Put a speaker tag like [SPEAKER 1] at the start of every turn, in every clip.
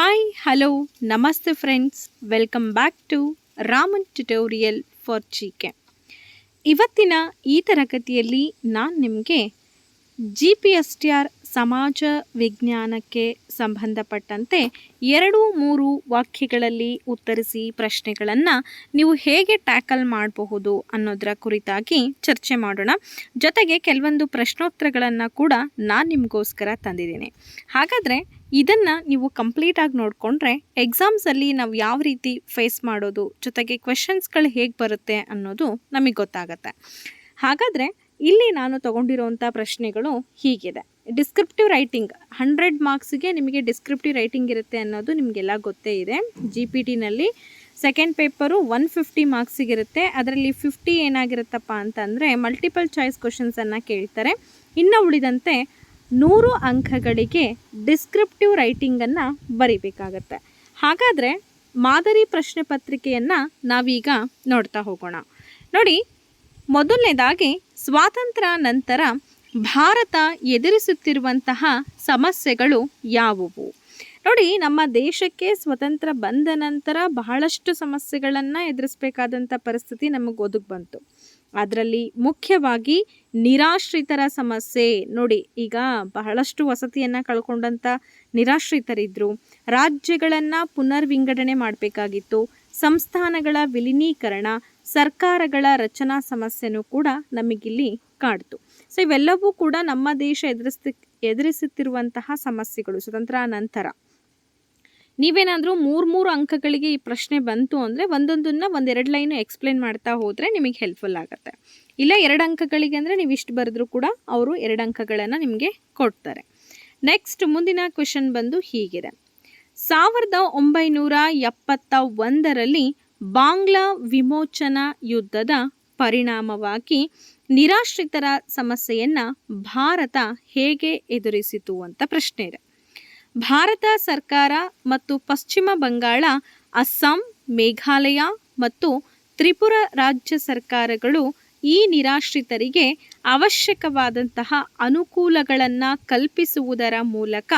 [SPEAKER 1] Hi hello namaste friends welcome back to Raman tutorial for K ಇವತ್ತಿನ ಈ ತರಗತಿಯಲ್ಲಿ ನಾನು ನಿಮಗೆ G P S T R ಸಮಾಜ ವಿಜ್ಞಾನಕ್ಕೆ ಸಂಬಂಧಪಟ್ಟಂತೆ ಎರಡು ಮೂರು ವಾಕ್ಯಗಳಲ್ಲಿ ಉತ್ತರಿಸಿ ಪ್ರಶ್ನೆಗಳನ್ನು ನೀವು ಹೇಗೆ ಟ್ಯಾಕಲ್ ಮಾಡಬಹುದು ಅನ್ನೋದರ ಕುರಿತಾಗಿ ಚರ್ಚೆ ಮಾಡೋಣ. ಜೊತೆಗೆ ಕೆಲವೊಂದು ಪ್ರಶ್ನೋತ್ತರಗಳನ್ನು ಕೂಡ ನಾನು ನಿಮಗೋಸ್ಕರ ತಂದಿದ್ದೀನಿ. ಹಾಗಾದರೆ ಇದನ್ನು ನೀವು ಕಂಪ್ಲೀಟಾಗಿ ನೋಡಿಕೊಂಡ್ರೆ ಎಕ್ಸಾಮ್ಸಲ್ಲಿ ನಾವು ಯಾವ ರೀತಿ ಫೇಸ್ ಮಾಡೋದು, ಜೊತೆಗೆ ಕ್ವೆಶನ್ಸ್ಗಳು ಹೇಗೆ ಬರುತ್ತೆ ಅನ್ನೋದು ನಮಗೆ ಗೊತ್ತಾಗತ್ತೆ. ಹಾಗಾದರೆ ಇಲ್ಲಿ ನಾನು ತಗೊಂಡಿರುವಂಥ ಪ್ರಶ್ನೆಗಳು ಹೀಗಿದೆ. ಡಿಸ್ಕ್ರಿಪ್ಟಿವ್ ರೈಟಿಂಗ್ ಹಂಡ್ರೆಡ್ ಮಾರ್ಕ್ಸಿಗೆ ನಿಮಗೆ ಡಿಸ್ಕ್ರಿಪ್ಟಿವ್ ರೈಟಿಂಗ್ ಇರುತ್ತೆ ಅನ್ನೋದು ನಿಮಗೆಲ್ಲ ಗೊತ್ತೇ ಇದೆ. ಜಿ ಪಿ ಟಿನಲ್ಲಿ ಸೆಕೆಂಡ್ ಪೇಪರು ಒನ್ ಫಿಫ್ಟಿ ಮಾರ್ಕ್ಸಿಗಿರುತ್ತೆ ಅದರಲ್ಲಿ ಫಿಫ್ಟಿ ಏನಾಗಿರುತ್ತಪ್ಪ ಅಂತಂದರೆ ಮಲ್ಟಿಪಲ್ ಚಾಯ್ಸ್ ಕ್ವಶನ್ಸನ್ನು ಕೇಳ್ತಾರೆ. ಇನ್ನು ಉಳಿದಂತೆ ನೂರು ಅಂಕಗಳಿಗೆ ಡಿಸ್ಕ್ರಿಪ್ಟಿವ್ ರೈಟಿಂಗನ್ನು ಬರಿಬೇಕಾಗತ್ತೆ. ಹಾಗಾದರೆ ಮಾದರಿ ಪ್ರಶ್ನೆ ಪತ್ರಿಕೆಯನ್ನು ನಾವೀಗ ನೋಡ್ತಾ ಹೋಗೋಣ. ನೋಡಿ, ಮೊದಲನೇದಾಗಿ ಸ್ವಾತಂತ್ರ್ಯ ನಂತರ ಭಾರತ ಎದುರಿಸುತ್ತಿರುವಂತಹ ಸಮಸ್ಯೆಗಳು ಯಾವುವು? ನೋಡಿ, ನಮ್ಮ ದೇಶಕ್ಕೆ ಸ್ವತಂತ್ರ ಬಂದ ನಂತರ ಬಹಳಷ್ಟು ಸಮಸ್ಯೆಗಳನ್ನು ಎದುರಿಸಬೇಕಾದಂಥ ಪರಿಸ್ಥಿತಿ ನಮಗೆ ಒದಗಿ ಬಂತು. ಅದರಲ್ಲಿ ಮುಖ್ಯವಾಗಿ ನಿರಾಶ್ರಿತರ ಸಮಸ್ಯೆ. ನೋಡಿ, ಈಗ ಬಹಳಷ್ಟು ವಸತಿಯನ್ನು ಕಳ್ಕೊಂಡಂಥ ನಿರಾಶ್ರಿತರಿದ್ದರು ರಾಜ್ಯಗಳನ್ನು ಪುನರ್ವಿಂಗಡಣೆ ಮಾಡಬೇಕಾಗಿತ್ತು. ಸಂಸ್ಥಾನಗಳ ವಿಲೀನೀಕರಣ, ಸರ್ಕಾರಗಳ ರಚನಾ ಸಮಸ್ಯೆನೂ ಕೂಡ ನಮಗಿಲ್ಲಿ ಕಾಡ್ತು. ಸೊ ಇವೆಲ್ಲವೂ ಕೂಡ ನಮ್ಮ ದೇಶ ಎದುರಿಸ್ತಿ, ಎದುರಿಸುತ್ತಿರುವಂತಹ ಸಮಸ್ಯೆಗಳು ಸ್ವತಂತ್ರ ನಂತರ ನೀವೇನಾದರೂ ಮೂರು ಮೂರು ಅಂಕಗಳಿಗೆ ಈ ಪ್ರಶ್ನೆ ಬಂತು ಅಂದರೆ ಒಂದೊಂದನ್ನು ಒಂದೆರಡು ಲೈನು ಎಕ್ಸ್ಪ್ಲೇನ್ ಮಾಡ್ತಾ ಹೋದರೆ ನಿಮಗೆ ಹೆಲ್ಪ್ಫುಲ್ ಆಗುತ್ತೆ. ಇಲ್ಲ ಎರಡು ಅಂಕಗಳಿಗೆ ಅಂದರೆ ನೀವು ಇಷ್ಟು ಬರೆದ್ರೂ ಕೂಡ ಅವರು ಎರಡು ಅಂಕಗಳನ್ನು ನಿಮಗೆ ಕೊಡ್ತಾರೆ. ನೆಕ್ಸ್ಟ್ ಮುಂದಿನ ಕ್ವೆಶನ್ ಬಂದು ಹೀಗಿದೆ. ಸಾವಿರದ ಒಂಬೈನೂರ ಎಪ್ಪತ್ತ ಒಂದರಲ್ಲಿ ಬಾಂಗ್ಲಾ ವಿಮೋಚನಾ ಯುದ್ಧದ ಪರಿಣಾಮವಾಗಿ ನಿರಾಶ್ರಿತರ ಸಮಸ್ಯೆಯನ್ನು ಭಾರತ ಹೇಗೆ ಎದುರಿಸಿತು ಅಂತ ಪ್ರಶ್ನೆ ಇದೆ. ಭಾರತ ಸರ್ಕಾರ ಮತ್ತು ಪಶ್ಚಿಮ ಬಂಗಾಳ, ಅಸ್ಸಾಂ, ಮೇಘಾಲಯ ಮತ್ತು ತ್ರಿಪುರ ರಾಜ್ಯ ಸರ್ಕಾರಗಳು ಈ ನಿರಾಶ್ರಿತರಿಗೆ ಅವಶ್ಯಕವಾದಂತಹ ಅನುಕೂಲಗಳನ್ನು ಕಲ್ಪಿಸುವುದರ ಮೂಲಕ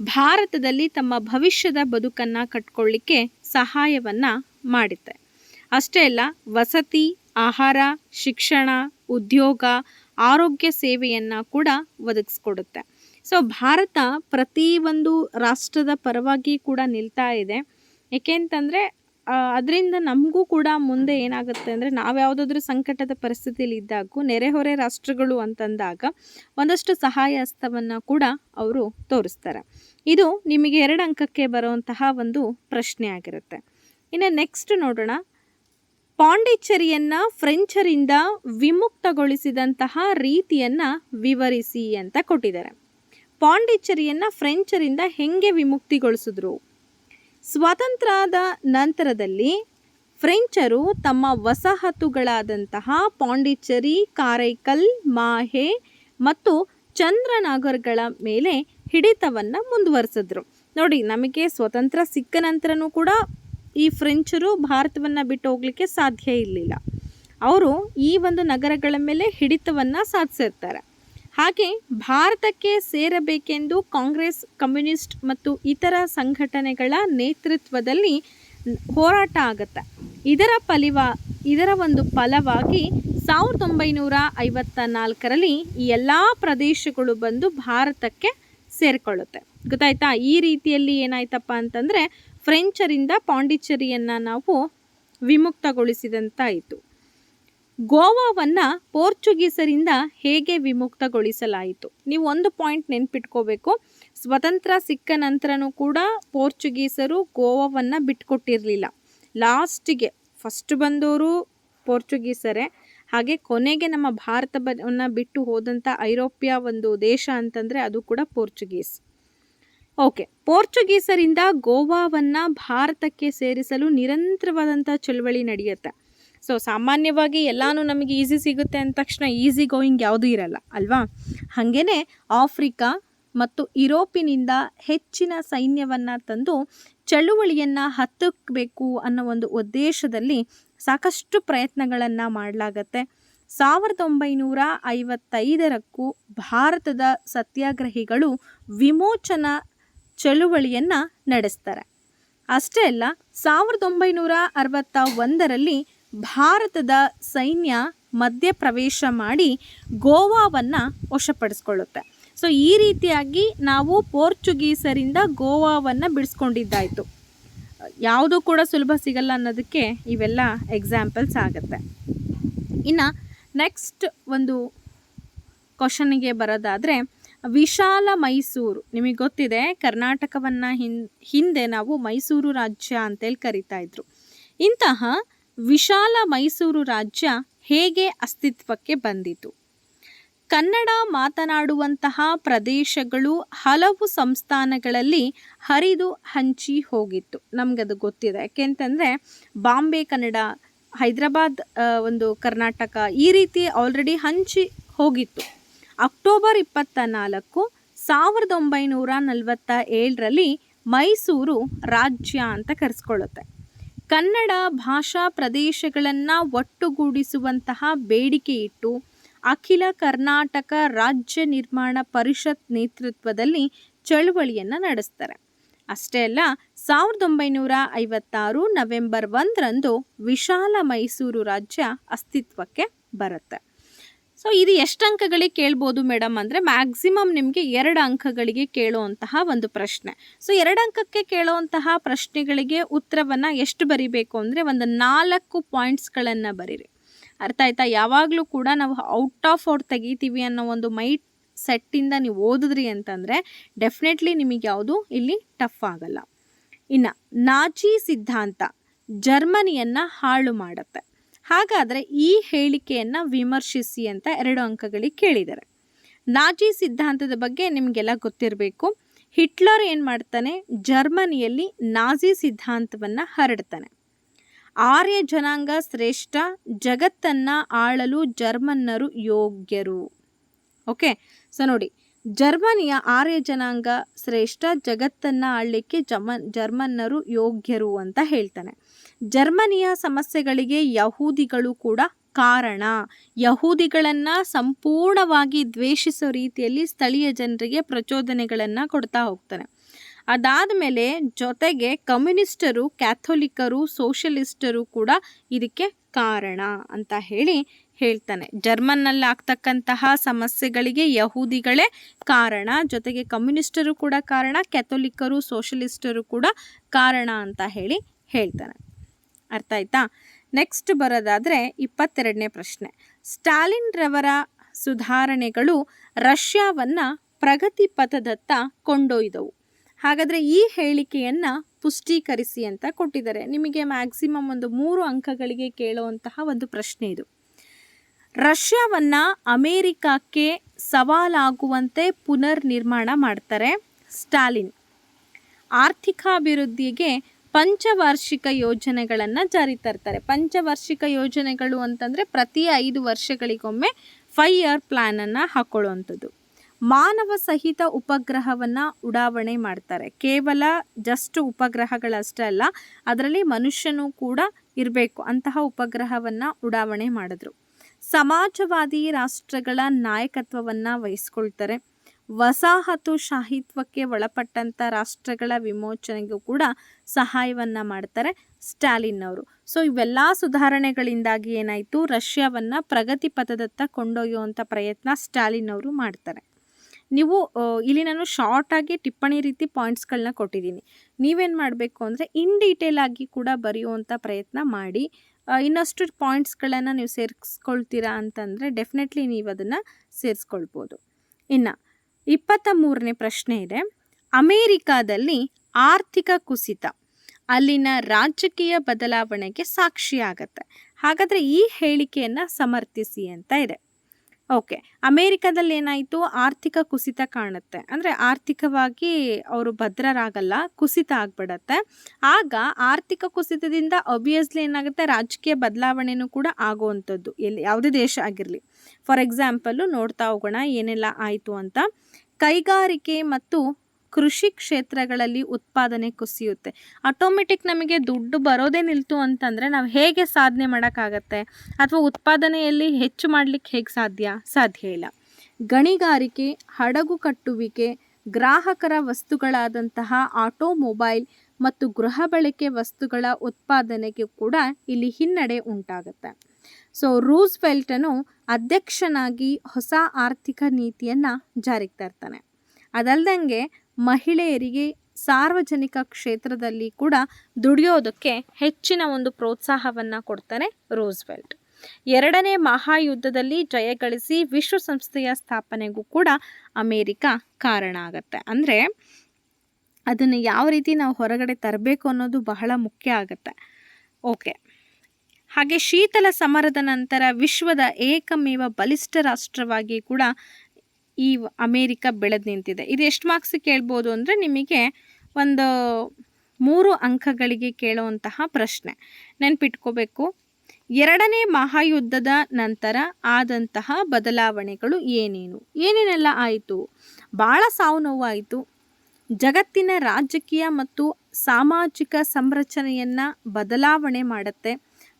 [SPEAKER 1] ಭಾರತದಲ್ಲಿ ತಮ್ಮ ಭವಿಷ್ಯದ ಬದುಕನ್ನು ಕಟ್ಕೊಳ್ಳಿಕ್ಕೆ ಸಹಾಯವನ್ನು ಮಾಡುತ್ತೆ ಅಷ್ಟೇ ಅಲ್ಲ, ವಸತಿ, ಆಹಾರ, ಶಿಕ್ಷಣ, ಉದ್ಯೋಗ, ಆರೋಗ್ಯ ಸೇವೆಯನ್ನು ಕೂಡ ಒದಗಿಸ್ಕೊಡುತ್ತೆ. ಸೊ ಭಾರತ ಪ್ರತಿ ಒಂದು ರಾಷ್ಟ್ರದ ಪರವಾಗಿ ಕೂಡ ನಿಲ್ತಾ ಇದೆ. ಏಕೆಂತಂದರೆ ಅದರಿಂದ ನಮಗೂ ಕೂಡ ಮುಂದೆ ಏನಾಗುತ್ತೆ ಅಂದರೆ, ನಾವು ಯಾವುದಾದ್ರೂ ಸಂಕಟದ ಪರಿಸ್ಥಿತಿಯಲ್ಲಿ ಇದ್ದಾಗೂ ನೆರೆಹೊರೆ ರಾಷ್ಟ್ರಗಳು ಅಂತಂದಾಗ, ಒಂದಷ್ಟು ಸಹಾಯ ಹಸ್ತವನ್ನು ಕೂಡ ಅವರು ತೋರಿಸ್ತಾರೆ. ಇದು ನಿಮಗೆ ಎರಡು ಅಂಕಕ್ಕೆ ಬರುವಂತಹ ಒಂದು ಪ್ರಶ್ನೆ ಆಗಿರುತ್ತೆ. ಇನ್ನು ನೆಕ್ಸ್ಟ್ ನೋಡೋಣ. ಪಾಂಡಿಚೇರಿಯನ್ನು ಫ್ರೆಂಚರಿಂದ ವಿಮುಕ್ತಗೊಳಿಸಿದಂತಹ ರೀತಿಯನ್ನು ವಿವರಿಸಿ ಅಂತ ಕೊಟ್ಟಿದ್ದಾರೆ. ಪಾಂಡಿಚೇರಿಯನ್ನು ಫ್ರೆಂಚರಿಂದ ಹೆಂಗೆ ವಿಮುಕ್ತಿಗೊಳಿಸಿದ್ರು? ಸ್ವಾತಂತ್ರ್ಯದ ನಂತರದಲ್ಲಿ ಫ್ರೆಂಚರು ತಮ್ಮ ವಸಾಹತುಗಳಾದಂತಹ ಪಾಂಡಿಚೇರಿ, ಕಾರೈಕಲ್, ಮಾಹೆ ಮತ್ತು ಚಂದ್ರನಗರಗಳ ಮೇಲೆ ಹಿಡಿತವನ್ನು ಮುಂದುವರೆಸಿದ್ರು. ನೋಡಿ, ನಮಗೆ ಸ್ವತಂತ್ರ ಸಿಕ್ಕ ನಂತರನೂ ಕೂಡ ಈ ಫ್ರೆಂಚರು ಭಾರತವನ್ನು ಬಿಟ್ಟು ಹೋಗಲಿಕ್ಕೆ ಸಾಧ್ಯ ಇರಲಿಲ್ಲ. ಅವರು ಈ ಒಂದು ನಗರಗಳ ಮೇಲೆ ಹಿಡಿತವನ್ನು ಸಾಧಿಸಿರ್ತಾರೆ. ಹಾಗೆ ಭಾರತಕ್ಕೆ ಸೇರಬೇಕೆಂದು ಕಾಂಗ್ರೆಸ್, ಕಮ್ಯುನಿಸ್ಟ್ ಮತ್ತು ಇತರ ಸಂಘಟನೆಗಳ ನೇತೃತ್ವದಲ್ಲಿ ಹೋರಾಟ ಆಗುತ್ತೆ. ಇದರ ಫಲಿವ ಇದರ ಒಂದು ಫಲವಾಗಿ ಸಾವಿರದ ಒಂಬೈನೂರ ಐವತ್ತ ನಾಲ್ಕರಲ್ಲಿ ಈ ಎಲ್ಲ ಪ್ರದೇಶಗಳು ಬಂದು ಭಾರತಕ್ಕೆ ಸೇರಿಕೊಳ್ಳುತ್ತೆ. ಗೊತ್ತಾಯ್ತಾ? ಈ ರೀತಿಯಲ್ಲಿ ಏನಾಯ್ತಪ್ಪ ಅಂತಂದರೆ, ಫ್ರೆಂಚರಿಂದ ಪಾಂಡಿಚೇರಿಯನ್ನು ನಾವು ವಿಮುಕ್ತಗೊಳಿಸಿದಂತಾಯಿತು. ಗೋವಾವನ್ನು ಪೋರ್ಚುಗೀಸರಿಂದ ಹೇಗೆ ವಿಮುಕ್ತಗೊಳಿಸಲಾಯಿತು? ನೀವು ಒಂದು ಪಾಯಿಂಟ್ ನೆನ್ಪಿಟ್ಕೋಬೇಕು. ಸ್ವತಂತ್ರ ಸಿಕ್ಕ ನಂತರನೂ ಕೂಡ ಪೋರ್ಚುಗೀಸರು ಗೋವಾವನ್ನು ಬಿಟ್ಕೊಟ್ಟಿರಲಿಲ್ಲ. ಲಾಸ್ಟಿಗೆ ಫಸ್ಟ್ ಬಂದವರು ಪೋರ್ಚುಗೀಸರೇ. ಹಾಗೆ ಕೊನೆಗೆ ನಮ್ಮ ಭಾರತವನ್ನು ಬಿಟ್ಟು ಹೋದಂಥ ಐರೋಪ್ಯ ಒಂದು ದೇಶ ಅಂತಂದರೆ ಅದು ಕೂಡ ಪೋರ್ಚುಗೀಸ್. ಓಕೆ, ಪೋರ್ಚುಗೀಸರಿಂದ ಗೋವಾವನ್ನು ಭಾರತಕ್ಕೆ ಸೇರಿಸಲು ನಿರಂತರವಾದಂಥ ಚಳವಳಿ ನಡೆಯುತ್ತೆ. ಸೊ ಸಾಮಾನ್ಯವಾಗಿ ಎಲ್ಲನೂ ನಮಗೆ ಈಸಿ ಸಿಗುತ್ತೆ ಅಂದ ತಕ್ಷಣ ಈಸಿ ಗೋಯಿಂಗ್ ಯಾವುದೂ ಇರಲ್ಲ, ಅಲ್ವಾ? ಹಾಗೆಯೇ ಆಫ್ರಿಕಾ ಮತ್ತು ಯುರೋಪಿನಿಂದ ಹೆಚ್ಚಿನ ಸೈನ್ಯವನ್ನು ತಂದು ಚಳುವಳಿಯನ್ನು ಹತ್ತಬೇಕು ಅನ್ನೋ ಒಂದು ಉದ್ದೇಶದಲ್ಲಿ ಸಾಕಷ್ಟು ಪ್ರಯತ್ನಗಳನ್ನು ಮಾಡಲಾಗತ್ತೆ. ಸಾವಿರದ ಒಂಬೈನೂರ ಐವತ್ತೈದರಕ್ಕೂ ಭಾರತದ ಸತ್ಯಾಗ್ರಹಿಗಳು ವಿಮೋಚನಾ ಚಳುವಳಿಯನ್ನು ನಡೆಸ್ತಾರೆ. ಅಷ್ಟೇ ಅಲ್ಲ, ಸಾವಿರದ ಒಂಬೈನೂರ ಅರವತ್ತ ಒಂದರಲ್ಲಿ ಭಾರತದ ಸೈನ್ಯ ಮಧ್ಯಪ್ರವೇಶ ಮಾಡಿ ಗೋವಾವನ್ನು ವಶಪಡಿಸ್ಕೊಳ್ಳುತ್ತೆ. ಸೊ ಈ ರೀತಿಯಾಗಿ ನಾವು ಪೋರ್ಚುಗೀಸರಿಂದ ಗೋವಾವನ್ನು ಬಿಡಿಸ್ಕೊಂಡಿದ್ದಾಯಿತು. ಯಾವುದೂ ಕೂಡ ಸುಲಭ ಸಿಗಲ್ಲ ಅನ್ನೋದಕ್ಕೆ ಇವೆಲ್ಲ ಎಕ್ಸಾಂಪಲ್ಸ್ ಆಗುತ್ತೆ. ಇನ್ನು ನೆಕ್ಸ್ಟ್ ಒಂದು ಕ್ವಶನಿಗೆ ಬರೋದಾದರೆ, ವಿಶಾಲ ಮೈಸೂರು. ನಿಮಗೆ ಗೊತ್ತಿದೆ, ಕರ್ನಾಟಕವನ್ನು ಹಿಂದೆ ನಾವು ಮೈಸೂರು ರಾಜ್ಯ ಅಂತೇಳಿ ಕರಿತಾ ಇದ್ರು. ಇಂತಹ ವಿಶಾಲ ಮೈಸೂರು ರಾಜ್ಯ ಹೇಗೆ ಅಸ್ತಿತ್ವಕ್ಕೆ ಬಂದಿತು? ಕನ್ನಡ ಮಾತನಾಡುವಂತಹ ಪ್ರದೇಶಗಳು ಹಲವು ಸಂಸ್ಥಾನಗಳಲ್ಲಿ ಹರಿದು ಹಂಚಿ ಹೋಗಿತ್ತು. ನಮಗದು ಗೊತ್ತಿದೆ. ಯಾಕೆಂತಂದರೆ ಬಾಂಬೆ ಕನ್ನಡ, ಹೈದರಾಬಾದ್ ಒಂದು ಕರ್ನಾಟಕ ಈ ರೀತಿ ಆಲ್ರೆಡಿ ಹಂಚಿ ಹೋಗಿತ್ತು. ಅಕ್ಟೋಬರ್ ಇಪ್ಪತ್ತ ನಾಲ್ಕು ಸಾವಿರದ ಒಂಬೈನೂರ ನಲವತ್ತ ಏಳರಲ್ಲಿ ಮೈಸೂರು ರಾಜ್ಯ ಅಂತ ಕರೆಸ್ಕೊಳ್ಳುತ್ತೆ. ಕನ್ನಡ ಭಾಷಾ ಪ್ರದೇಶಗಳನ್ನು ಒಟ್ಟುಗೂಡಿಸುವಂತಹ ಬೇಡಿಕೆ ಇಟ್ಟು ಅಖಿಲ ಕರ್ನಾಟಕ ರಾಜ್ಯ ನಿರ್ಮಾಣ ಪರಿಷತ್ ನೇತೃತ್ವದಲ್ಲಿ ಚಳುವಳಿಯನ್ನು ನಡೆಸ್ತಾರೆ. ಅಷ್ಟೇ ಅಲ್ಲ, ಸಾವಿರದ ಒಂಬೈನೂರ ಐವತ್ತಾರು ನವೆಂಬರ್ ಒಂದರಂದು ವಿಶಾಲ ಮೈಸೂರು ರಾಜ್ಯ ಅಸ್ತಿತ್ವಕ್ಕೆ ಬರುತ್ತೆ. ಸೊ ಇದು ಎಷ್ಟು ಅಂಕಗಳಿಗೆ ಕೇಳ್ಬೋದು ಮೇಡಮ್ ಅಂದರೆ ಮ್ಯಾಕ್ಸಿಮಮ್ ನಿಮಗೆ ಎರಡು ಅಂಕಗಳಿಗೆ ಕೇಳುವಂತಹ ಒಂದು ಪ್ರಶ್ನೆ. ಸೊ ಎರಡು ಅಂಕಕ್ಕೆ ಕೇಳುವಂತಹ ಪ್ರಶ್ನೆಗಳಿಗೆ ಉತ್ತರವನ್ನು ಎಷ್ಟು ಬರಿಬೇಕು ಅಂದರೆ ಒಂದು ನಾಲ್ಕು ಪಾಯಿಂಟ್ಸ್ಗಳನ್ನು ಬರೀರಿ. ಅರ್ಥ ಆಯ್ತಾ? ಯಾವಾಗಲೂ ಕೂಡ ನಾವು ಔಟ್ ಆಫ್ ಔಟ್ ತೆಗಿತೀವಿ ಅನ್ನೋ ಒಂದು ಮೈಟ್ ಸೆಟ್ಟಿಂದ ನೀವು ಓದಿದ್ರಿ ಅಂತಂದರೆ ಡೆಫಿನೆಟ್ಲಿ ನಿಮಗೆ ಯಾವುದು ಇಲ್ಲಿ ಟಫ್ ಆಗಲ್ಲ. ಇನ್ನು ನಾಚಿ ಸಿದ್ಧಾಂತ ಜರ್ಮನಿಯನ್ನು ಹಾಳು ಮಾಡುತ್ತೆ. ಹಾಗಾದರೆ ಈ ಹೇಳಿಕೆಯನ್ನು ವಿಮರ್ಶಿಸಿ ಅಂತ ಎರಡು ಅಂಕಗಳಿಗೆ ಕೇಳಿದ್ದಾರೆ. ನಾಜಿ ಸಿದ್ಧಾಂತದ ಬಗ್ಗೆ ನಿಮಗೆಲ್ಲ ಗೊತ್ತಿರಬೇಕು. ಹಿಟ್ಲರ್ ಏನು ಮಾಡ್ತಾನೆ? ಜರ್ಮನಿಯಲ್ಲಿ ನಾಜಿ ಸಿದ್ಧಾಂತವನ್ನು ಹರಡ್ತಾನೆ. ಆರ್ಯ ಜನಾಂಗ ಶ್ರೇಷ್ಠ, ಜಗತ್ತನ್ನು ಆಳಲು ಜರ್ಮನ್ನರು ಯೋಗ್ಯರು. ಓಕೆ, ಸೊ ನೋಡಿ, ಜರ್ಮನಿಯ ಆರ್ಯ ಜನಾಂಗ ಶ್ರೇಷ್ಠ, ಜಗತ್ತನ್ನು ಆಳಲಿಕ್ಕೆ ಜಮ, ಜರ್ಮನ್ನರು ಯೋಗ್ಯರು ಅಂತ ಹೇಳ್ತಾನೆ. ಜರ್ಮನಿಯ ಸಮಸ್ಯೆಗಳಿಗೆ ಯಹೂದಿಗಳು ಕೂಡ ಕಾರಣ. ಯಹೂದಿಗಳನ್ನು ಸಂಪೂರ್ಣವಾಗಿ ದ್ವೇಷಿಸೋ ರೀತಿಯಲ್ಲಿ ಸ್ಥಳೀಯ ಜನರಿಗೆ ಪ್ರಚೋದನೆಗಳನ್ನು ಕೊಡ್ತಾ ಹೋಗ್ತಾರೆ. ಅದಾದ ಮೇಲೆ ಜೊತೆಗೆ ಕಮ್ಯುನಿಸ್ಟರು, ಕ್ಯಾಥೋಲಿಕರು, ಸೋಷಲಿಸ್ಟರು ಕೂಡ ಇದಕ್ಕೆ ಕಾರಣ ಅಂತ ಹೇಳಿ ಹೇಳ್ತಾನೆ. ಜರ್ಮನ್ನಲ್ಲಿ ಆಗ್ತಕ್ಕಂತಹ ಸಮಸ್ಯೆಗಳಿಗೆ ಯಹೂದಿಗಳೇ ಕಾರಣ, ಜೊತೆಗೆ ಕಮ್ಯುನಿಸ್ಟರು ಕೂಡ ಕಾರಣ, ಕ್ಯಾಥೋಲಿಕರು, ಸೋಷಲಿಸ್ಟರು ಕೂಡ ಕಾರಣ ಅಂತ ಹೇಳಿ ಹೇಳ್ತಾನೆ. ಅರ್ಥ ಆಯ್ತಾ? ನೆಕ್ಸ್ಟ್ ಬರೋದಾದರೆ ಇಪ್ಪತ್ತೆರಡನೇ ಪ್ರಶ್ನೆ. ಸ್ಟಾಲಿನ್ ರವರ ಸುಧಾರಣೆಗಳು ರಷ್ಯಾವನ್ನು ಪ್ರಗತಿ ಪಥದತ್ತ ಕೊಂಡೊಯ್ದವು. ಹಾಗಾದರೆ ಈ ಹೇಳಿಕೆಯನ್ನು ಪುಷ್ಟೀಕರಿಸಿ ಅಂತ ಕೊಟ್ಟಿದ್ದಾರೆ. ನಿಮಗೆ ಮ್ಯಾಕ್ಸಿಮಮ್ ಒಂದು ಮೂರು ಅಂಕಗಳಿಗೆ ಕೇಳುವಂತಹ ಒಂದು ಪ್ರಶ್ನೆ ಇದು. ರಷ್ಯಾವನ್ನು ಅಮೇರಿಕಕ್ಕೆ ಸವಾಲಾಗುವಂತೆ ಪುನರ್ ನಿರ್ಮಾಣ ಮಾಡ್ತಾರೆ ಸ್ಟಾಲಿನ್. ಆರ್ಥಿಕಾಭಿವೃದ್ಧಿಗೆ ಪಂಚವಾರ್ಷಿಕ ಯೋಜನೆಗಳನ್ನು ಜಾರಿ ತರ್ತಾರೆ. ಪಂಚವಾರ್ಷಿಕ ಯೋಜನೆಗಳು ಅಂತಂದರೆ ಪ್ರತಿ ಐದು ವರ್ಷಗಳಿಗೊಮ್ಮೆ ಫೈ ಇಯರ್ ಪ್ಲ್ಯಾನನ್ನು ಹಾಕೊಳ್ಳುವಂಥದ್ದು. ಮಾನವ ಸಹಿತ ಉಪಗ್ರಹವನ್ನು ಉಡಾವಣೆ ಮಾಡ್ತಾರೆ. ಕೇವಲ ಜಸ್ಟ್ ಉಪಗ್ರಹಗಳಷ್ಟೇ ಅಲ್ಲ, ಅದರಲ್ಲಿ ಮನುಷ್ಯನೂ ಕೂಡ ಇರಬೇಕು. ಅಂತಹ ಉಪಗ್ರಹವನ್ನು ಉಡಾವಣೆ ಮಾಡಿದ್ರು. ಸಮಾಜವಾದಿ ರಾಷ್ಟ್ರಗಳ ನಾಯಕತ್ವವನ್ನು ವಹಿಸ್ಕೊಳ್ತಾರೆ. ವಸಾಹತು ಶಾಹಿತ್ವಕ್ಕೆ ಒಳಪಟ್ಟಂಥ ರಾಷ್ಟ್ರಗಳ ವಿಮೋಚನೆಗೂ ಕೂಡ ಸಹಾಯವನ್ನು ಮಾಡ್ತಾರೆ ಸ್ಟಾಲಿನ್ ಅವರು. ಸೊ, ಇವೆಲ್ಲ ಸುಧಾರಣೆಗಳಿಂದಾಗಿ ಏನಾಯಿತು? ರಷ್ಯಾವನ್ನು ಪ್ರಗತಿ ಪಥದತ್ತ ಕೊಂಡೊಯ್ಯುವಂಥ ಪ್ರಯತ್ನ ಸ್ಟಾಲಿನ್ ಅವರು ಮಾಡ್ತಾರೆ. ನೀವು ಇಲ್ಲಿ ನಾನು ಶಾರ್ಟಾಗಿ ಟಿಪ್ಪಣಿ ರೀತಿ ಪಾಯಿಂಟ್ಸ್ಗಳನ್ನ ಕೊಟ್ಟಿದ್ದೀನಿ. ನೀವೇನು ಮಾಡಬೇಕು ಅಂದರೆ ಇನ್ ಡೀಟೇಲ್ ಆಗಿ ಕೂಡ ಬರೆಯುವಂಥ ಪ್ರಯತ್ನ ಮಾಡಿ. ಇನ್ನಷ್ಟು ಪಾಯಿಂಟ್ಸ್ಗಳನ್ನು ನೀವು ಸೇರಿಸ್ಕೊಳ್ತೀರಾ ಅಂತಂದರೆ ಡೆಫಿನೆಟ್ಲಿ ನೀವು ಅದನ್ನು ಸೇರಿಸ್ಕೊಳ್ಬೋದು. ಇನ್ನು ಇಪ್ಪತ್ತ ಮೂರನೇ ಪ್ರಶ್ನೆ ಇದೆ. ಅಮೇರಿಕಾದಲ್ಲಿ ಆರ್ಥಿಕ ಕುಸಿತ ಅಲ್ಲಿನ ರಾಜಕೀಯ ಬದಲಾವಣೆಗೆ ಸಾಕ್ಷಿಯಾಗತ್ತೆ. ಹಾಗಾದರೆ ಈ ಹೇಳಿಕೆಯನ್ನು ಸಮರ್ಥಿಸಿ ಅಂತ ಇದೆ. ಓಕೆ ಅಮೇರಿಕಾದಲ್ಲಿ ಏನಾಯಿತು? ಆರ್ಥಿಕ ಕುಸಿತ ಕಾಣುತ್ತೆ. ಅಂದರೆ ಆರ್ಥಿಕವಾಗಿ ಅವರು ಭದ್ರರಾಗಲ್ಲ, ಕುಸಿತ ಆಗ್ಬಿಡತ್ತೆ. ಆಗ ಆರ್ಥಿಕ ಕುಸಿತದಿಂದ ಅಬಿಯಸ್ಲಿ ಏನಾಗುತ್ತೆ? ರಾಜಕೀಯ ಬದಲಾವಣೆನೂ ಕೂಡ ಆಗುವಂಥದ್ದು. ಎಲ್ಲಿ, ಯಾವುದೇ ದೇಶ ಆಗಿರಲಿ. ಫಾರ್ ಎಕ್ಸಾಂಪಲ್ಲು ನೋಡ್ತಾ ಹೋಗೋಣ, ಏನೆಲ್ಲ ಆಯಿತು ಅಂತ. ಕೈಗಾರಿಕೆ ಮತ್ತು ಕೃಷಿ ಕ್ಷೇತ್ರಗಳಲ್ಲಿ ಉತ್ಪಾದನೆ ಕುಸಿಯುತ್ತೆ. ಆಟೋಮೆಟಿಕ್ ನಮಗೆ ದುಡ್ಡು ಬರೋದೇ ನಿಲ್ತು ಅಂತಂದರೆ ನಾವು ಹೇಗೆ ಸಾಧನೆ ಮಾಡೋಕ್ಕಾಗತ್ತೆ? ಅಥವಾ ಉತ್ಪಾದನೆಯಲ್ಲಿ ಹೆಚ್ಚು ಮಾಡಲಿಕ್ಕೆ ಹೇಗೆ ಸಾಧ್ಯ? ಸಾಧ್ಯ ಇಲ್ಲ. ಗಣಿಗಾರಿಕೆ, ಹಡಗು ಕಟ್ಟುವಿಕೆ, ಗ್ರಾಹಕರ ವಸ್ತುಗಳಾದಂತಹ ಆಟೋಮೊಬೈಲ್ ಮತ್ತು ಗೃಹ ಬಳಕೆ ವಸ್ತುಗಳ ಉತ್ಪಾದನೆಗೆ ಕೂಡ ಇಲ್ಲಿ ಹಿನ್ನಡೆ ಉಂಟಾಗುತ್ತೆ. ಸೊ ರೂಸ್ ವೆಲ್ಟನು ಅಧ್ಯಕ್ಷನಾಗಿ ಹೊಸ ಆರ್ಥಿಕ ನೀತಿಯನ್ನು ಜಾರಿಗೆ ತರ್ತಾನೆ. ಅದಲ್ದಂಗೆ ಮಹಿಳೆಯರಿಗೆ ಸಾರ್ವಜನಿಕ ಕ್ಷೇತ್ರದಲ್ಲಿ ಕೂಡ ದುಡಿಯೋದಕ್ಕೆ ಹೆಚ್ಚಿನ ಒಂದು ಪ್ರೋತ್ಸಾಹವನ್ನು ಕೊಡ್ತಾನೆ ರೋಸ್ವೆಲ್ಟ್. ಎರಡನೇ ಮಹಾಯುದ್ಧದಲ್ಲಿ ಜಯಗಳಿಸಿ ವಿಶ್ವಸಂಸ್ಥೆಯ ಸ್ಥಾಪನೆಗೂ ಕೂಡ ಅಮೇರಿಕ ಕಾರಣ ಆಗತ್ತೆ. ಅಂದರೆ ಅದನ್ನು ಯಾವ ರೀತಿ ನಾವು ಹೊರಗಡೆ ತರಬೇಕು ಅನ್ನೋದು ಬಹಳ ಮುಖ್ಯ ಆಗುತ್ತೆ. ಓಕೆ. ಹಾಗೆ ಶೀತಲ ಸಮರದ ನಂತರ ವಿಶ್ವದ ಏಕಮೇವ ಬಲಿಷ್ಠ ರಾಷ್ಟ್ರವಾಗಿ ಕೂಡ ಈ ಅಮೇರಿಕ ಬೆಳೆದು ನಿಂತಿದೆ. ಇದು ಎಷ್ಟು ಮಾರ್ಕ್ಸ್ ಕೇಳ್ಬೋದು ಅಂದರೆ ನಿಮಗೆ ಒಂದು ಮೂರು ಅಂಕಗಳಿಗೆ ಕೇಳುವಂತಹ ಪ್ರಶ್ನೆ. ನೆನ್ಪಿಟ್ಕೋಬೇಕು. ಎರಡನೇ ಮಹಾಯುದ್ಧದ ನಂತರ ಆದಂತಹ ಬದಲಾವಣೆಗಳು ಏನೇನು? ಏನೇನೆಲ್ಲ ಆಯಿತು? ಭಾಳ ಸಾವು ನೋವಾಯಿತು. ಜಗತ್ತಿನ ರಾಜಕೀಯ ಮತ್ತು ಸಾಮಾಜಿಕ ಸಂರಚನೆಯನ್ನು ಬದಲಾವಣೆ ಮಾಡುತ್ತೆ.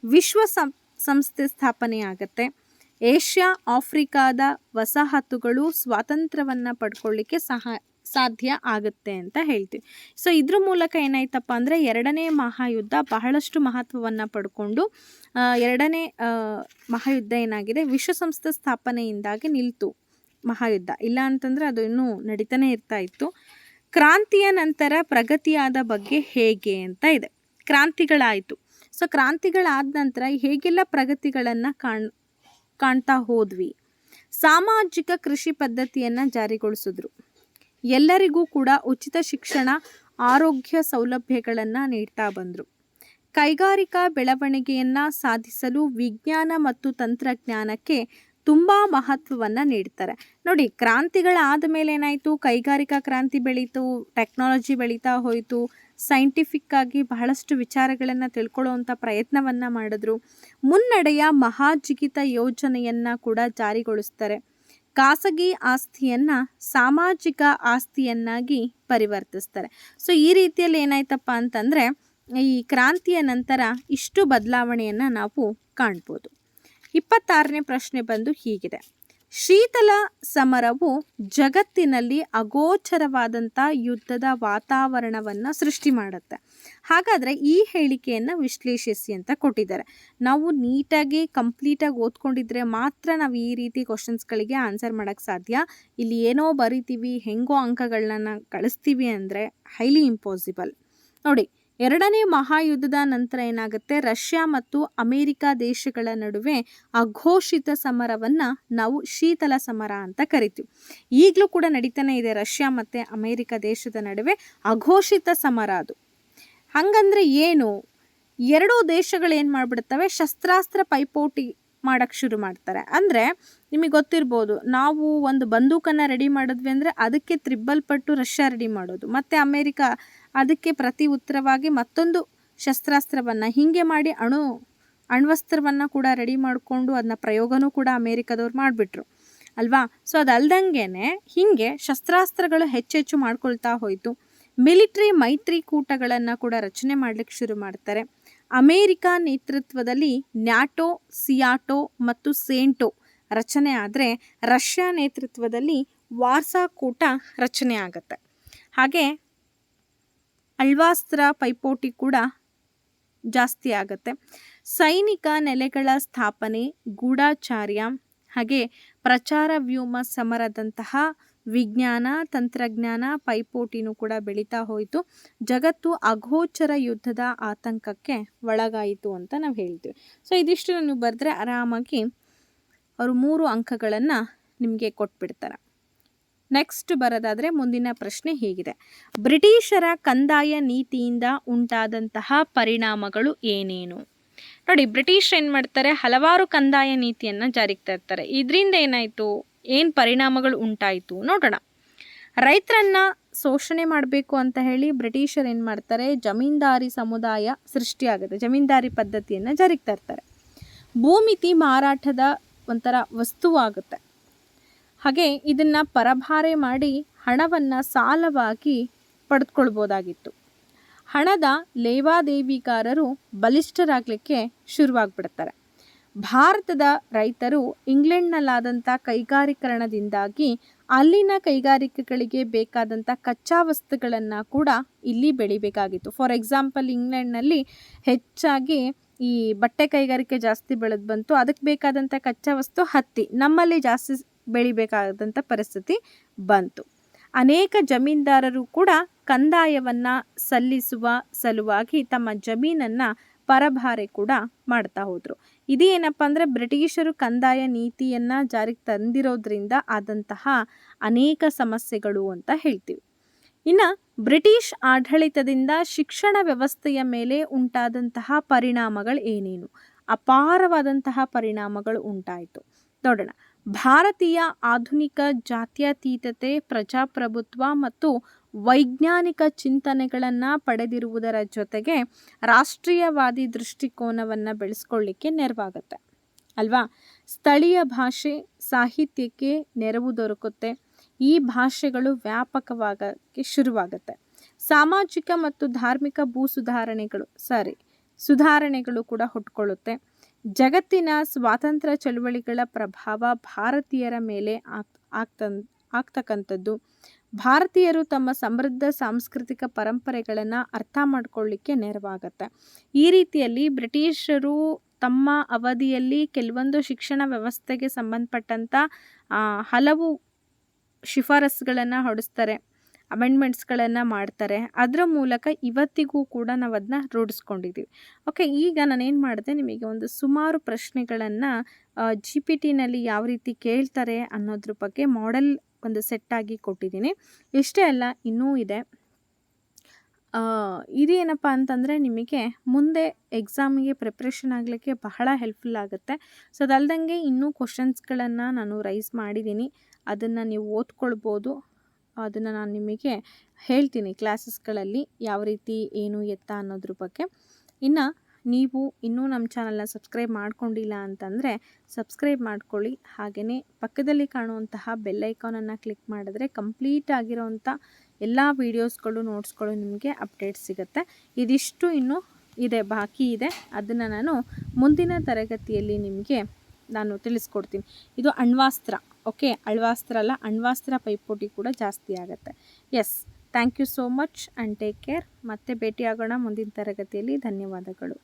[SPEAKER 1] ವಿಶ್ವ ಸಂಸ್ಥೆ ಸ್ಥಾಪನೆ ಸ್ಥಾಪನೆಯಾಗತ್ತೆ. ಏಷ್ಯಾ, ಆಫ್ರಿಕಾದ ವಸಾಹತುಗಳು ಸ್ವಾತಂತ್ರ್ಯವನ್ನು ಪಡ್ಕೊಳ್ಳಿಕ್ಕೆ ಸಹ, ಸಾಧ್ಯ ಆಗುತ್ತೆ ಅಂತ ಹೇಳ್ತೀವಿ. ಸೊ ಇದ್ರ ಮೂಲಕ ಏನಾಯ್ತಪ್ಪ ಅಂದರೆ ಎರಡನೇ ಮಹಾಯುದ್ಧ ಬಹಳಷ್ಟು ಮಹತ್ವವನ್ನು ಪಡ್ಕೊಂಡು ಎರಡನೇ ಮಹಾಯುದ್ಧ ಏನಾಗಿದೆ? ವಿಶ್ವಸಂಸ್ಥೆ ಸ್ಥಾಪನೆಯಿಂದಾಗಿ ನಿಲ್ತು ಮಹಾಯುದ್ಧ. ಇಲ್ಲ ಅಂತಂದರೆ ಅದು ಇನ್ನೂ ನಡೀತಾನೆ ಇರ್ತಾ ಇತ್ತು. ಕ್ರಾಂತಿಯ ನಂತರ ಪ್ರಗತಿಯಾದ ಬಗ್ಗೆ ಹೇಗೆ ಅಂತ ಇದೆ. ಕ್ರಾಂತಿಗಳಾಯಿತು. ಸೊ ಕ್ರಾಂತಿಗಳಾದ ನಂತರ ಹೇಗೆಲ್ಲ ಪ್ರಗತಿಗಳನ್ನು ಕಾಣ್ ಕಾಣ್ತಾ ಹೋದ್ವಿ. ಸಾಮಾಜಿಕ ಕೃಷಿ ಪದ್ಧತಿಯನ್ನು ಜಾರಿಗೊಳಿಸಿದ್ರು. ಎಲ್ಲರಿಗೂ ಕೂಡ ಉಚಿತ ಶಿಕ್ಷಣ, ಆರೋಗ್ಯ ಸೌಲಭ್ಯಗಳನ್ನು ನೀಡ್ತಾ ಬಂದರು. ಕೈಗಾರಿಕಾ ಬೆಳವಣಿಗೆಯನ್ನು ಸಾಧಿಸಲು ವಿಜ್ಞಾನ ಮತ್ತು ತಂತ್ರಜ್ಞಾನಕ್ಕೆ ತುಂಬ ಮಹತ್ವವನ್ನು ನೀಡ್ತಾರೆ. ನೋಡಿ ಕ್ರಾಂತಿಗಳಾದ ಮೇಲೆ ಏನಾಯಿತು ಕೈಗಾರಿಕಾ ಕ್ರಾಂತಿ ಬೆಳೀತು, ಟೆಕ್ನಾಲಜಿ ಬೆಳೀತಾ ಹೋಯಿತು. ಸೈಂಟಿಫಿಕ್ ಆಗಿ ಬಹಳಷ್ಟು ವಿಚಾರಗಳನ್ನು ತಿಳ್ಕೊಳ್ಳುವಂಥ ಪ್ರಯತ್ನವನ್ನು ಮಾಡಿದ್ರು. ಮುನ್ನಡೆಯ ಮಹಾಜಿಗಿತ ಯೋಜನೆಯನ್ನು ಕೂಡ ಜಾರಿಗೊಳಿಸ್ತಾರೆ. ಖಾಸಗಿ ಆಸ್ತಿಯನ್ನು ಸಾಮಾಜಿಕ ಆಸ್ತಿಯನ್ನಾಗಿ ಪರಿವರ್ತಿಸ್ತಾರೆ. ಸೊ ಈ ರೀತಿಯಲ್ಲಿ ಏನಾಯ್ತಪ್ಪ ಅಂತಂದರೆ, ಈ ಕ್ರಾಂತಿಯ ನಂತರ ಇಷ್ಟು ಬದಲಾವಣೆಯನ್ನು ನಾವು ಕಾಣ್ಬೋದು. ಇಪ್ಪತ್ತಾರನೇ ಪ್ರಶ್ನೆ ಬಂದು ಹೀಗಿದೆ. ಶೀತಲ ಸಮರವು ಜಗತ್ತಿನಲ್ಲಿ ಅಗೋಚರವಾದಂಥ ಯುದ್ಧದ ವಾತಾವರಣವನ್ನು ಸೃಷ್ಟಿ ಮಾಡುತ್ತೆ. ಹಾಗಾದರೆ ಈ ಹೇಳಿಕೆಯನ್ನು ವಿಶ್ಲೇಷಿಸಿ ಅಂತ ಕೊಟ್ಟಿದ್ದಾರೆ. ನಾವು ನೀಟಾಗಿ ಕಂಪ್ಲೀಟಾಗಿ ಓದ್ಕೊಂಡಿದ್ರೆ ಮಾತ್ರ ನಾವು ಈ ರೀತಿ ಕ್ವಶನ್ಸ್ಗಳಿಗೆ ಆನ್ಸರ್ ಮಾಡೋಕ್ಕೆ ಸಾಧ್ಯ. ಇಲ್ಲಿ ಏನೋ ಬರಿತೀವಿ, ಹೆಂಗೋ ಅಂಕಗಳನ್ನ ಕಳಿಸ್ತೀವಿ ಅಂದರೆ ಹೈಲಿ ಇಂಪಾಸಿಬಲ್ ನೋಡಿ ಎರಡನೇ ಮಹಾಯುದ್ಧದ ನಂತರ ಏನಾಗುತ್ತೆ? ರಷ್ಯಾ ಮತ್ತು ಅಮೇರಿಕ ದೇಶಗಳ ನಡುವೆ ಅಘೋಷಿತ ಸಮರವನ್ನು ನಾವು ಶೀತಲ ಸಮರ ಅಂತ ಕರಿತೀವಿ. ಈಗಲೂ ಕೂಡ ನಡೀತಾನೆ ಇದೆ ರಷ್ಯಾ ಮತ್ತು ಅಮೇರಿಕ ದೇಶದ ನಡುವೆ ಅಘೋಷಿತ ಸಮರ ಅದು. ಹಂಗಂದ್ರೆ ಏನು? ಎರಡೂ ದೇಶಗಳು ಏನು ಮಾಡಿಬಿಡ್ತವೆ? ಶಸ್ತ್ರಾಸ್ತ್ರ ಪೈಪೋಟಿ ಮಾಡೋಕ್ಕೆ ಶುರು ಮಾಡ್ತಾರೆ. ಅಂದರೆ ನಿಮಗೆ ಗೊತ್ತಿರ್ಬೋದು, ನಾವು ಒಂದು ಬಂದೂಕನ್ನು ರೆಡಿ ಮಾಡಿದ್ವಿ ಅಂದರೆ ಅದಕ್ಕೆ ತ್ರಿಬ್ಬಲ್ ಪಟ್ಟು ರಷ್ಯಾ ರೆಡಿ ಮಾಡೋದು. ಮತ್ತು ಅಮೇರಿಕ ಅದಕ್ಕೆ ಪ್ರತಿ ಉತ್ತರವಾಗಿ ಮತ್ತೊಂದು ಶಸ್ತ್ರಾಸ್ತ್ರವನ್ನು, ಹೀಗೆ ಮಾಡಿ ಅಣು, ಅಣ್ವಸ್ತ್ರವನ್ನು ಕೂಡ ರೆಡಿ ಮಾಡಿಕೊಂಡು ಅದನ್ನ ಪ್ರಯೋಗನೂ ಕೂಡ ಅಮೇರಿಕಾದವ್ರು ಮಾಡಿಬಿಟ್ರು. ಅಲ್ವಾ? ಸೊ ಅದಲ್ದಂಗೆ ಹೀಗೆ ಶಸ್ತ್ರಾಸ್ತ್ರಗಳು ಹೆಚ್ಚೆಚ್ಚು ಮಾಡ್ಕೊಳ್ತಾ ಹೋಯಿತು. ಮಿಲಿಟ್ರಿ ಮೈತ್ರಿಕೂಟಗಳನ್ನು ಕೂಡ ರಚನೆ ಮಾಡಲಿಕ್ಕೆ ಶುರು ಮಾಡ್ತಾರೆ. ಅಮೇರಿಕ ನೇತೃತ್ವದಲ್ಲಿ ನ್ಯಾಟೋ, ಸಿಯಾಟೋ ಮತ್ತು ಸೇಂಟೋ ರಚನೆ ಆದರೆ ರಷ್ಯಾ ನೇತೃತ್ವದಲ್ಲಿ ವಾರ್ಸಾ ಕೂಟ ರಚನೆ ಆಗುತ್ತೆ. ಹಾಗೆ ಅಳ್ವಾಸ್ತ್ರ ಪೈಪೋಟಿ ಕೂಡ ಜಾಸ್ತಿ ಆಗುತ್ತೆ. ಸೈನಿಕ ನೆಲೆಗಳ ಸ್ಥಾಪನೆ, ಗೂಢಾಚಾರ್ಯ ಹಾಗೆ ಪ್ರಚಾರ ವ್ಯೋಮ ಸಮರದಂತಹ ವಿಜ್ಞಾನ, ತಂತ್ರಜ್ಞಾನ ಪೈಪೋಟಿನೂ ಕೂಡ ಬೆಳೀತಾ ಹೋಯಿತು. ಜಗತ್ತು ಅಗೋಚರ ಯುದ್ಧದ ಆತಂಕಕ್ಕೆ ಒಳಗಾಯಿತು ಅಂತ ನಾವು ಹೇಳ್ತೀವಿ. ಸೊ ಇದಿಷ್ಟು ನೀವು ಬರೆದ್ರೆ ಆರಾಮಾಗಿ ಅವರು ಮೂರು ಅಂಕಗಳನ್ನು ನಿಮಗೆ ಕೊಟ್ಬಿಡ್ತಾರೆ. ನೆಕ್ಸ್ಟ್ ಬರೋದಾದರೆ ಮುಂದಿನ ಪ್ರಶ್ನೆ ಹೀಗಿದೆ. ಬ್ರಿಟಿಷರ ಕಂದಾಯ ನೀತಿಯಿಂದ ಉಂಟಾದಂತಹ ಪರಿಣಾಮಗಳು ಏನೇನು? ನೋಡಿ, ಬ್ರಿಟಿಷ್ ಏನು ಮಾಡ್ತಾರೆ? ಹಲವಾರು ಕಂದಾಯ ನೀತಿಯನ್ನು ಜಾರಿಗೆ ತರ್ತಾರೆ. ಇದರಿಂದ ಏನಾಯಿತು? ಏನು ಪರಿಣಾಮಗಳು ಉಂಟಾಯಿತು ನೋಡೋಣ. ರೈತರನ್ನು ಶೋಷಣೆ ಮಾಡಬೇಕು ಅಂತ ಹೇಳಿ ಬ್ರಿಟಿಷರು ಏನು ಮಾಡ್ತಾರೆ? ಜಮೀನ್ದಾರಿ ಸಮುದಾಯ ಸೃಷ್ಟಿಯಾಗುತ್ತೆ. ಜಮೀನ್ದಾರಿ ಪದ್ಧತಿಯನ್ನು ಜಾರಿಗೆ ತರ್ತಾರೆ ಭೂಮಿತಿ ಮಾರಾಟದ ಒಂಥರ ವಸ್ತುವಾಗುತ್ತೆ. ಹಾಗೆ ಇದನ್ನು ಪರಭಾರೆ ಮಾಡಿ ಹಣವನ್ನು ಸಾಲವಾಗಿ ಪಡೆದುಕೊಳ್ಬೋದಾಗಿತ್ತು ಹಣದ ಲೇವಾದೇವಿಗಾರರು ಬಲಿಷ್ಠರಾಗಲಿಕ್ಕೆ ಶುರುವಾಗ್ಬಿಡ್ತಾರೆ. ಭಾರತದ ರೈತರು ಇಂಗ್ಲೆಂಡ್ನಲ್ಲಾದಂಥ ಕೈಗಾರೀಕರಣದಿಂದಾಗಿ ಅಲ್ಲಿನ ಕೈಗಾರಿಕೆಗಳಿಗೆ ಬೇಕಾದಂಥ ಕಚ್ಚಾ ವಸ್ತುಗಳನ್ನು ಕೂಡ ಇಲ್ಲಿ ಬೆಳಿಬೇಕಾಗಿತ್ತು. ಫಾರ್ ಎಕ್ಸಾಂಪಲ್ ಇಂಗ್ಲೆಂಡ್ನಲ್ಲಿ ಹೆಚ್ಚಾಗಿ ಈ ಬಟ್ಟೆ ಕೈಗಾರಿಕೆ ಜಾಸ್ತಿ ಬೆಳೆದು ಬಂತು. ಅದಕ್ಕೆ ಬೇಕಾದಂಥ ಕಚ್ಚಾ ವಸ್ತು ಹತ್ತಿ, ನಮ್ಮಲ್ಲಿ ಜಾಸ್ತಿ ಬೆಳಿಬೇಕಾದಂಥ ಪರಿಸ್ಥಿತಿ ಬಂತು. ಅನೇಕ ಜಮೀನ್ದಾರರು ಕೂಡ ಕಂದಾಯವನ್ನು ಸಲ್ಲಿಸುವ ಸಲುವಾಗಿ ತಮ್ಮ ಜಮೀನನ್ನು ಪರಭಾರೆ ಕೂಡ ಮಾಡ್ತಾ ಹೋದರು. ಇದೇನಪ್ಪ ಅಂದರೆ ಬ್ರಿಟಿಷರು ಕಂದಾಯ ನೀತಿಯನ್ನು ಜಾರಿಗೆ ತಂದಿರೋದ್ರಿಂದ ಆದಂತಹ ಅನೇಕ ಸಮಸ್ಯೆಗಳು ಅಂತ ಹೇಳ್ತೀವಿ. ಇನ್ನು ಬ್ರಿಟಿಷ್ ಆಡಳಿತದಿಂದ ಶಿಕ್ಷಣ ವ್ಯವಸ್ಥೆಯ ಮೇಲೆ ಉಂಟಾದಂತಹ ಪರಿಣಾಮಗಳು ಏನೇನು? ಅಪಾರವಾದಂತಹ ಪರಿಣಾಮಗಳು ಉಂಟಾಯಿತು. ನೋಡೋಣ. ಭಾರತೀಯ ಆಧುನಿಕ ಜಾತ್ಯತೀತತೆ, ಪ್ರಜಾಪ್ರಭುತ್ವ ಮತ್ತು ವೈಜ್ಞಾನಿಕ ಚಿಂತನೆಗಳನ್ನು ಪಡೆದಿರುವುದರ ಜೊತೆಗೆ ರಾಷ್ಟ್ರೀಯವಾದಿ ದೃಷ್ಟಿಕೋನವನ್ನು ಬೆಳೆಸ್ಕೊಳ್ಳಿಕ್ಕೆ ನೆರವಾಗುತ್ತೆ. ಅಲ್ವಾ? ಸ್ಥಳೀಯ ಭಾಷೆ ಸಾಹಿತ್ಯಕ್ಕೆ ನೆರವು ದೊರಕುತ್ತೆ. ಈ ಭಾಷೆಗಳು ವ್ಯಾಪಕವಾಗಕ್ಕೆ ಶುರುವಾಗುತ್ತೆ. ಸಾಮಾಜಿಕ ಮತ್ತು ಧಾರ್ಮಿಕ ಭೂ ಸುಧಾರಣೆಗಳು ಸಾರಿ ಸುಧಾರಣೆಗಳು ಕೂಡ ಹುಟ್ಕೊಳ್ಳುತ್ತೆ. ಜಗತ್ತಿನ ಸ್ವಾತಂತ್ರ್ಯ ಚಳುವಳಿಗಳ ಪ್ರಭಾವ ಭಾರತೀಯರ ಮೇಲೆ ಆಗ್ ಆಗ್ತನ್ ಆಗ್ತಕ್ಕಂಥದ್ದು. ಭಾರತೀಯರು ತಮ್ಮ ಸಮೃದ್ಧ ಸಾಂಸ್ಕೃತಿಕ ಪರಂಪರೆಗಳನ್ನು ಅರ್ಥ ಮಾಡಿಕೊಳ್ಳಿಕ್ಕೆ ನೆರವಾಗುತ್ತೆ. ಈ ರೀತಿಯಲ್ಲಿ ಬ್ರಿಟಿಷರು ತಮ್ಮ ಅವಧಿಯಲ್ಲಿ ಕೆಲವೊಂದು ಶಿಕ್ಷಣ ವ್ಯವಸ್ಥೆಗೆ ಸಂಬಂಧಪಟ್ಟಂಥ ಹಲವು ಶಿಫಾರಸ್ಸುಗಳನ್ನು ಹೊಡಿಸ್ತಾರೆ ಅಮೆಂಡ್ಮೆಂಟ್ಸ್ಗಳನ್ನು ಮಾಡ್ತಾರೆ. ಅದರ ಮೂಲಕ ಇವತ್ತಿಗೂ ಕೂಡ ನಾವು ಅದನ್ನ ರೂಢಿಸ್ಕೊಂಡಿದ್ದೀವಿ ಓಕೆ, ಈಗ ನಾನೇನು ಮಾಡಿದೆ, ನಿಮಗೆ ಒಂದು ಸುಮಾರು ಪ್ರಶ್ನೆಗಳನ್ನು ಜಿ ಪಿ ಟಿನಲ್ಲಿ ಯಾವ ರೀತಿ ಕೇಳ್ತಾರೆ ಅನ್ನೋದ್ರ ಬಗ್ಗೆ ಮಾಡೆಲ್ ಒಂದು ಸೆಟ್ಟಾಗಿ ಕೊಟ್ಟಿದ್ದೀನಿ. ಇಷ್ಟೇ ಅಲ್ಲ, ಇನ್ನೂ ಇದೆ. ಇದು ಏನಪ್ಪ ಅಂತಂದರೆ ನಿಮಗೆ ಮುಂದೆ ಎಕ್ಸಾಮಿಗೆ ಪ್ರಿಪ್ರೇಷನ್ ಆಗಲಿಕ್ಕೆ ಬಹಳ ಹೆಲ್ಪ್ಫುಲ್ ಆಗುತ್ತೆ. ಸೊ ಅದಲ್ದಂಗೆ ಇನ್ನೂ ಕ್ವಶನ್ಸ್ಗಳನ್ನು ನಾನು ರೈಸ್ ಮಾಡಿದ್ದೀನಿ. ಅದನ್ನು ನೀವು ಓದ್ಕೊಳ್ಬೋದು. ಅದನ್ನು ನಾನು ನಿಮಗೆ ಹೇಳ್ತೀನಿ ಕ್ಲಾಸಸ್ಗಳಲ್ಲಿ ಯಾವ ರೀತಿ ಏನು ಎತ್ತ ಅನ್ನೋದ್ರ ಬಗ್ಗೆ. ಇನ್ನು ನೀವು ಇನ್ನೂ ನಮ್ಮ ಚಾನಲ್ನ ಸಬ್ಸ್ಕ್ರೈಬ್ ಮಾಡ್ಕೊಂಡಿಲ್ಲ ಅಂತಂದರೆ ಸಬ್ಸ್ಕ್ರೈಬ್ ಮಾಡ್ಕೊಳ್ಳಿ. ಹಾಗೆಯೇ ಪಕ್ಕದಲ್ಲಿ ಕಾಣುವಂತಹ ಬೆಲ್ಲೈಕಾನನ್ನು ಕ್ಲಿಕ್ ಮಾಡಿದ್ರೆ ಕಂಪ್ಲೀಟ್ ಆಗಿರೋವಂಥ ಎಲ್ಲ ವೀಡಿಯೋಸ್ಗಳು, ನೋಟ್ಸ್ಗಳು ನಿಮಗೆ ಅಪ್ಡೇಟ್ ಸಿಗುತ್ತೆ. ಇದಿಷ್ಟು ಇನ್ನೂ ಇದೆ, ಬಾಕಿ ಇದೆ. ಅದನ್ನು ನಾನು ಮುಂದಿನ ತರಗತಿಯಲ್ಲಿ ನಿಮಗೆ ನಾನು ತಿಳಿಸ್ಕೊಡ್ತೀನಿ. ಇದು ಅಣ್ವಾಸ್ತ್ರ, ಓಕೆ? ಅಳ್ವಾಸ್ತ್ರ ಅಲ್ಲ, ಅಣ್ವಾಸ್ತ್ರ ಪೈಪೋಟಿ ಕೂಡ ಜಾಸ್ತಿ ಆಗುತ್ತೆ. Yes thank you so much and take care ಮತ್ತೆ ಭೇಟಿಯಾಗೋಣ ಮುಂದಿನ ತರಗತಿಯಲ್ಲಿ. ಧನ್ಯವಾದಗಳು.